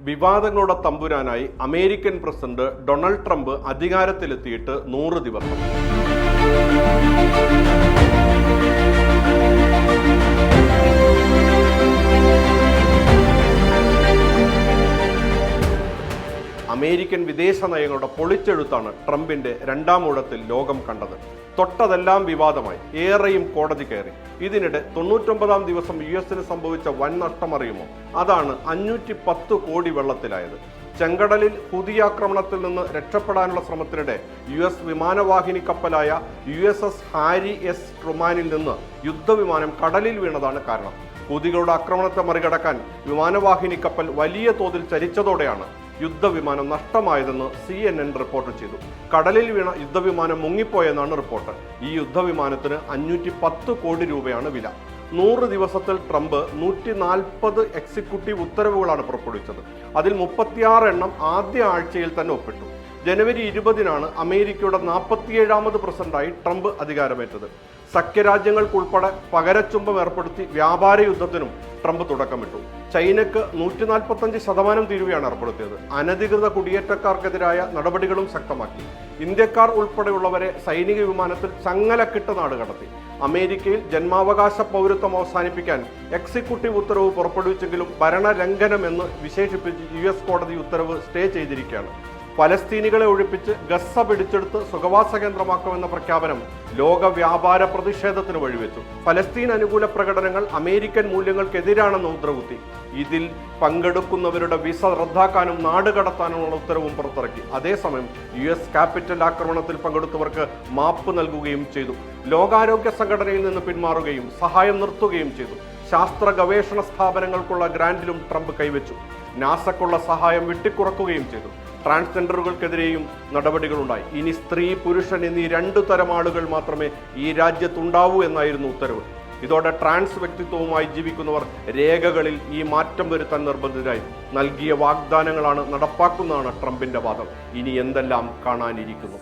വിവാദങ്ങളുടെ തമ്പുരാനായി American president Donald Trump അധികാരത്തിലെത്തിയിട്ട് നൂറ് ദിവസം. അമേരിക്കൻ വിദേശ നയങ്ങളുടെ പൊളിച്ചെഴുത്താണ് ട്രംപിന്റെ രണ്ടാം ഊഴത്തിൽ ലോകം കണ്ടത്. തൊട്ടതെല്ലാം വിവാദമായി. ഏറെയും കോടതി കയറി. ഇതിനിടെ തൊണ്ണൂറ്റൊമ്പതാം ദിവസം യു എസിന് സംഭവിച്ച വൻ നഷ്ടമറിയുമോ അതാണ് അഞ്ഞൂറ്റി പത്ത് കോടി വെള്ളത്തിലായത്. ചെങ്കടലിൽ പുതിയ ആക്രമണത്തിൽ നിന്ന് രക്ഷപ്പെടാനുള്ള ശ്രമത്തിനിടെ യു എസ് വിമാനവാഹിനി കപ്പലായ U S S Harry S ട്രുമാനിൽ നിന്ന് യുദ്ധവിമാനം കടലിൽ വീണതാണ് കാരണം. ഹൂതികളുടെ ആക്രമണത്തെ മറികടക്കാൻ വിമാനവാഹിനി കപ്പൽ വലിയ തോതിൽ ചരിച്ചതോടെയാണ് യുദ്ധവിമാനം നഷ്ടമായതെന്ന് സി എൻ എൻ റിപ്പോർട്ട് ചെയ്തു. കടലിൽ വീണ യുദ്ധവിമാനം മുങ്ങിപ്പോയെന്നാണ് റിപ്പോർട്ട്. ഈ യുദ്ധവിമാനത്തിന് അഞ്ഞൂറ്റി പത്ത് കോടി രൂപയാണ് വില. നൂറ് ദിവസത്തിൽ ട്രംപ് നൂറ്റി നാൽപ്പത് എക്സിക്യൂട്ടീവ് ഉത്തരവുകളാണ് പുറപ്പെടുവിച്ചത്. അതിൽ മുപ്പത്തിയാറ് എണ്ണം ആദ്യ ആഴ്ചയിൽ തന്നെ ഒപ്പിട്ടു. ജനുവരി ഇരുപതിനാണ് അമേരിക്കയുടെ നാൽപ്പത്തിയേഴാമത് പ്രസിഡന്റായി ട്രംപ് അധികാരമേറ്റത്. സഖ്യരാജ്യങ്ങൾക്കുൾപ്പെടെ പകരച്ചുംബം ഏർപ്പെടുത്തി വ്യാപാര യുദ്ധത്തിനും ട്രംപ് തുടക്കമിട്ടു. ചൈനയ്ക്ക് നൂറ്റി നാൽപ്പത്തഞ്ച് ശതമാനം തീരുവയാണ് ഏർപ്പെടുത്തിയത്. അനധികൃത കുടിയേറ്റക്കാർക്കെതിരായ നടപടികളും ശക്തമാക്കി. ഇന്ത്യക്കാർ ഉൾപ്പെടെയുള്ളവരെ സൈനിക വിമാനത്തിൽ ചങ്ങലക്കിട്ട് നാട് കടത്തി. അമേരിക്കയിൽ ജന്മാവകാശ പൗരത്വം അവസാനിപ്പിക്കാൻ എക്സിക്യൂട്ടീവ് ഉത്തരവ് പുറപ്പെടുവിച്ചെങ്കിലും ഭരണലംഘനമെന്ന് വിശേഷിപ്പിച്ച് യു കോടതി ഉത്തരവ് സ്റ്റേ ചെയ്തിരിക്കുകയാണ്. ഫലസ്തീനികളെ ഒഴിപ്പിച്ച് ഗസ പിടിച്ചെടുത്ത് സുഖവാസ കേന്ദ്രമാക്കുമെന്ന പ്രഖ്യാപനം ലോക വ്യാപാര പ്രതിഷേധത്തിന് വഴിവെച്ചു. ഫലസ്തീൻ അനുകൂല പ്രകടനങ്ങൾ അമേരിക്കൻ മൂല്യങ്ങൾക്കെതിരാണെന്ന് മുദ്രകുത്തി ഇതിൽ പങ്കെടുക്കുന്നവരുടെ വിസ റദ്ദാക്കാനും നാട് കടത്താനുമുള്ള ഉത്തരവും പുറത്തിറക്കി. അതേസമയം യു എസ് ക്യാപിറ്റൽ ആക്രമണത്തിൽ പങ്കെടുത്തവർക്ക് മാപ്പ് നൽകുകയും ചെയ്തു. ലോകാരോഗ്യ സംഘടനയിൽ നിന്ന് പിന്മാറുകയും സഹായം നിർത്തുകയും ചെയ്തു. ശാസ്ത്ര ഗവേഷണ സ്ഥാപനങ്ങൾക്കുള്ള ഗ്രാൻഡിലും ട്രംപ് കൈവച്ചു. നാസക്കുള്ള സഹായം വെട്ടിക്കുറക്കുകയും ചെയ്തു. ട്രാൻസ്ജെൻഡറുകൾക്കെതിരെയും നടപടികളുണ്ടായി. ഇനി സ്ത്രീ പുരുഷൻ എന്നീ രണ്ടു തരം ആളുകൾ മാത്രമേ ഈ രാജ്യത്തുണ്ടാവൂ എന്നായിരുന്നു ഉത്തരവ്. ഇതോടെ ട്രാൻസ് വ്യക്തിത്വവുമായി ജീവിക്കുന്നവർ രേഖകളിൽ ഈ മാറ്റം വരുത്താൻ നിർബന്ധിതരായി. നൽകിയ വാഗ്ദാനങ്ങളാണ് നടപ്പാക്കുന്നതാണ് ട്രംപിന്റെ വാദം. ഇനി എന്തെല്ലാം കാണാനിരിക്കുന്നു?